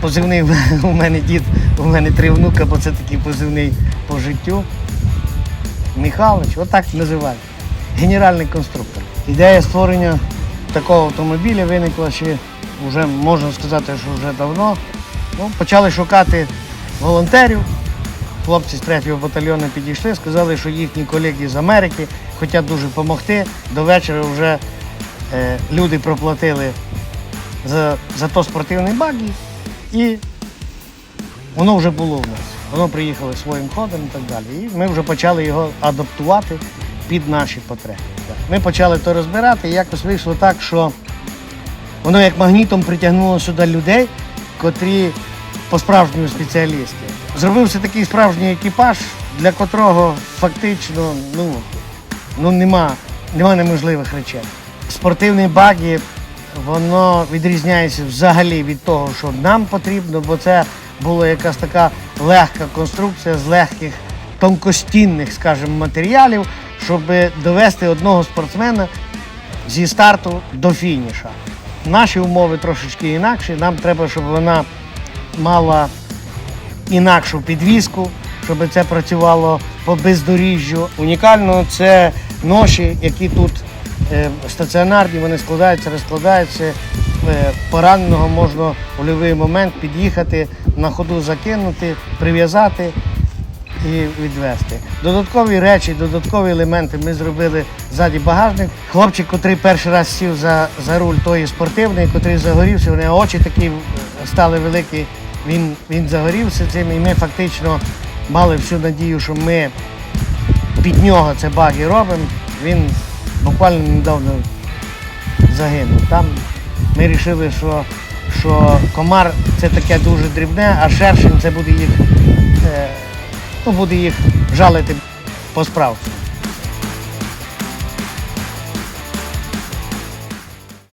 позивний у мене дід, у мене три внука, бо це такий позивний по життю. Михайлович, отак називають. Генеральний конструктор. Ідея створення такого автомобіля виникла ще вже можна сказати, що вже давно. Ну, почали шукати волонтерів. Хлопці з 3-го батальйону підійшли, сказали, що їхні колеги з Америки хочуть дуже допомогти. До вечора вже е, люди проплатили за, за то спортивний багі, і воно вже було в нас. Воно приїхало своїм ходом і так далі. І ми вже почали його адаптувати під наші потреби. Ми почали то розбирати, і якось вийшло так, що воно як магнітом притягнуло сюди людей, котрі по-справжньому спеціалісти. Зробився такий справжній екіпаж, для котрого фактично ну, ну нема, нема неможливих речей. Спортивний багі, воно відрізняється взагалі від того, що нам потрібно, бо це була якась така легка конструкція з легких тонкостінних, скажімо, матеріалів, щоб довести одного спортсмена зі старту до фініша. Наші умови трошечки інакші. Нам треба, щоб вона мала інакшу підвіску, щоб це працювало по бездоріжжю. Унікально це ноші, які тут стаціонарні, вони складаються, розкладаються. Е, Пораненого можна в будь-який момент під'їхати, на ходу закинути, прив'язати і відвести. Додаткові речі, додаткові елементи ми зробили ззаді багажник. Хлопчик, котрий перший раз сів за, за руль тої спортивної, котрий загорівся, вони очі такі е, стали великі. Він, він загорівся цим, і ми фактично мали всю надію, що ми під нього це баги робимо. Він буквально недавно загинув. Там ми вирішили, що, що комар це таке дуже дрібне, а шершень це буде їх, е, ну, буде їх жалити по-справжньому.